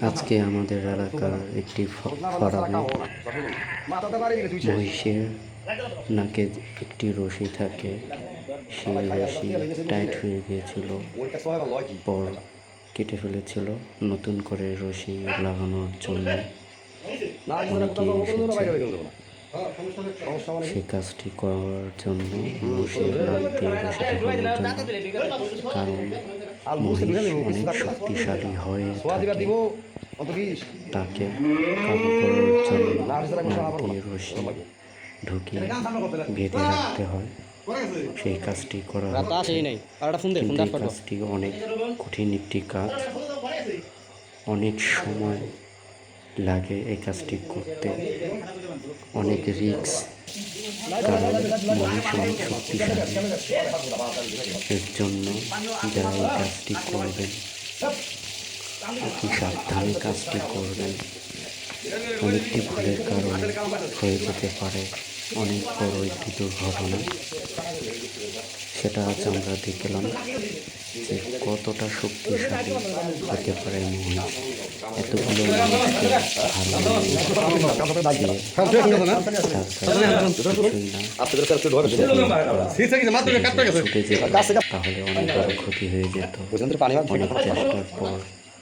আজকে আমাদের এলাকার একটি। মহিষের নাকে একটি রশি থাকে সেই রশি টাইট হয়ে গিয়েছিল, পর কেটে ফেলেছিল নতুন করে রশি লাগানোর জন্য না আজ সেই কাজটি করার জন্য কারণ অনেক শক্তিশালী হয়ে তাকে কাবু করার জন্য ঢুকিয়ে বেঁধে রাখতে হয়। সেই কাজটি করা কাজটি অনেক কঠিন একটি কাজ। অনেক সময় লাগে এই কাজটি করতে। অনেক রিক্স কারণ মহিষ অনেক শক্তিশালী। এর জন্য যারা এই কাজটি করবেন, অতি সাবধানে কাজটি করবেন। অনেকটি ভুলের কারণে হয়ে যেতে পারে, অনেক বড় একটি দুর্ঘটনা। সেটা আজ আমরা দেখলাম। যে কতটা শক্তিশালী হতে পারে মহিষ এতগুলো মানুষকে তাহলে অনেক বড় ক্ষতি হয়ে যেত। অনেক চেষ্টার পর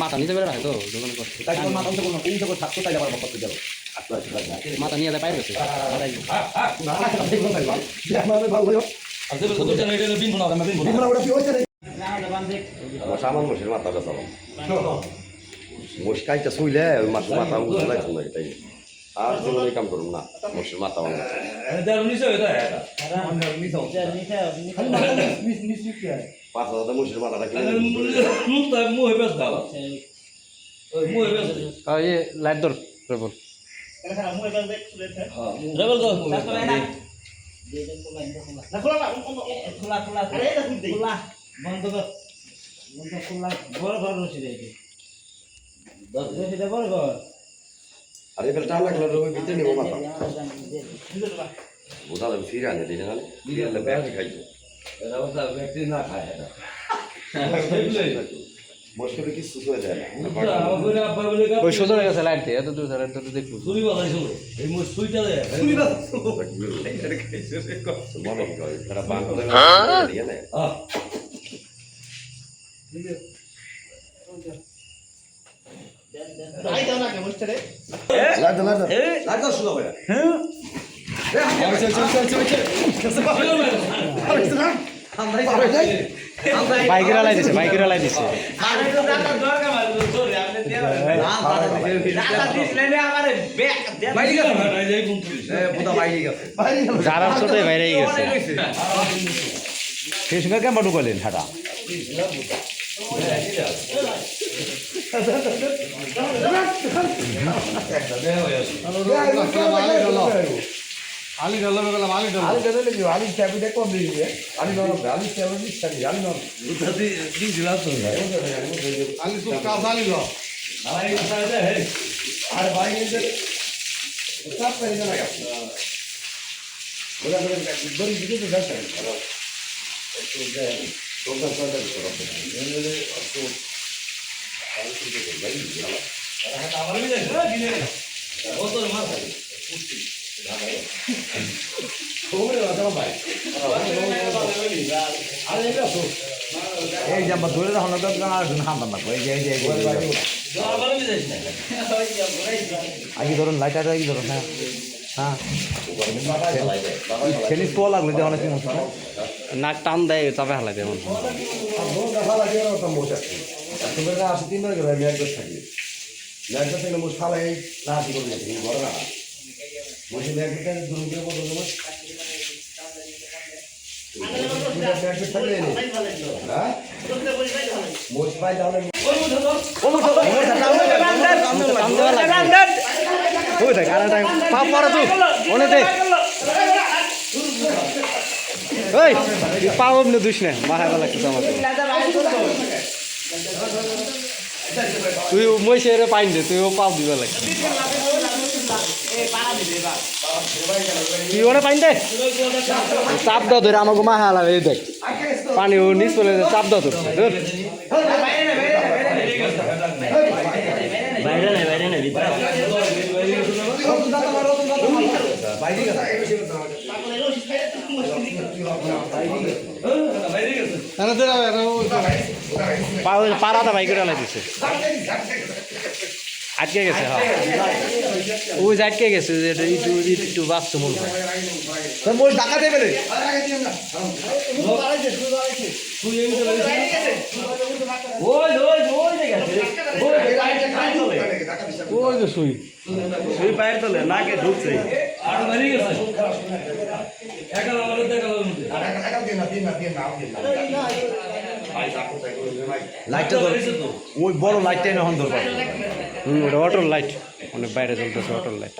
মাথা নিতে পারে তো দোকানে করতে মাথা উঠে কোনো থাকতো তাই আবার করতে যাব মাথা নিয়ে গেছে সামান মোষের মাথা বেসাবো মোষ শুইলে মাথা উঠে যাইতো না, এটাই। আর এই কাম করুন না মোষের মাথা ভাঙা পাঁচ হাজার মোষের মাথাটা কিনে ইয়ে লাইট ধর প্রবল আর এবার টান লাগলে ওই ভিতরে নেব মাথা বোঝা যাবে ফিরে আনে দিনে নাহলে ফিরে আনলে ব্যাগ কি সুতো হয়ে যায় না? ওই হয়ে গেছে লাইট দিয়ে এত দূর লাইট তো দেখব। দিয়ে বাইকের লাই দিছে বাইকের লাই দিছে যারা সাথে বাইরে গেছে। সেই সঙ্গে কেমন ঢুকালেন হাটা? আলি ডলা গেলাম আলি ডলা আলি দাদা লিখো আলি চাবিটা কম দিয়ে দিবে আলি নরম আলি চাবি দিচ্ছি আলি নরম আলি তো কাজ আলি লো আর ভাই এদের সব করে না গেছে ওরা বলে বড় দিকে তো যাচ্ছে একটু দেয় তোমরা সাথে করো মেনে তো এই যে আমরা ধরে রাখো না তো আর হামতাম না এই যে এই যে আগে ধরুন লাইট আছে আগে ধরুন হ্যাঁ হ্যাঁ ছেলে তো লাগল নাক টান দেয় চাপে হালাই দেয় দেখা লাগে ওরকম মোটা তুমি না আসি তিন করে আমি একবার থাকি একবার থেকে মোট ফালাই না আসি করে গেছি বড় না বসে ব্যাগটা দূর দিয়ে বলো তোমার মোজ পাই তাহলে পাও না কিছু আমাকে। তুই মই সেরে পাইন দে তুইও পাও দিবা লাগে। তুই ওনে পাইন দে? চাপ দাও ধরে আমাকে মাথা হালা এই দেখ। পানি ও নিচ পড়ে চাপ দাও তোর ধর। পা- পাড়াটা বাইক করে দিছে। আটকে গেছে হ্যাঁ। ওই আটকে গেছে একটু একটু বাঁচছে মনে হয় মোজ ঢাকা দেবে রে। ওই যে শুই তুই পায়ের তলে। নাকে ঢুকছে। লাইটটা ধর। ওই বড় লাইটটা এনে হন ধরবা হুম ওটা অটোর লাইট অনেক বাইরে চলতেছে অটোর লাইট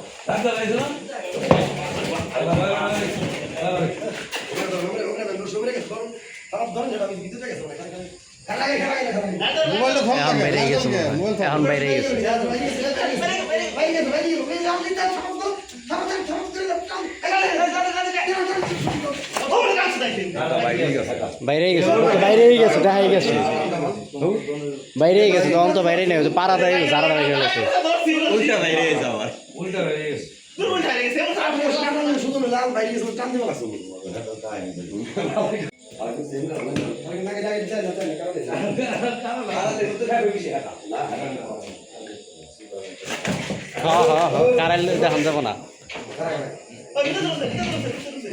এখন বাইরে গেছে। মনে। এখন বাইরে গেছে। বাইরে গেছে। বাইরেই গেছে দেখাই গেছে বাইরেই গেছে তখন তো বাইরেই নেই পাড়াটা ঝাড়াটা বাইরে গেছে। উল্টা বাইরে গেছে আবার শুধু লাল গেছে টান হ্যাঁ হ্যাঁ হ্যাঁ কারাইল দেখান যাব না।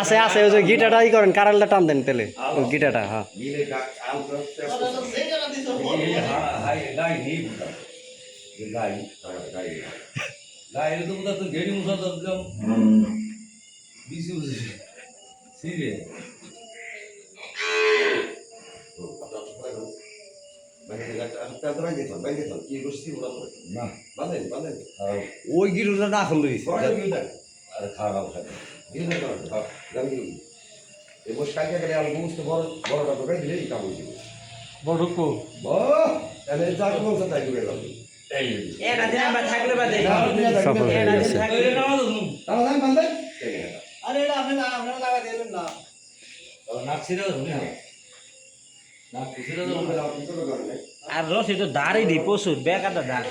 আছে আছে, ওই যে গিটারটাই করেন কারাইলটা টান দেন তেলে। ওই গিটারটা হ্যাঁ। ওই গিরুটা না খুললে এটা দিন আমরা বাদে সফল হয়ে গেছে আরে এটা আপনি না আপনারা লাগা দিবেন না আর রস এটা দাঁড়িয়ে দিই প্রচুর। বেকারটা দাঁড়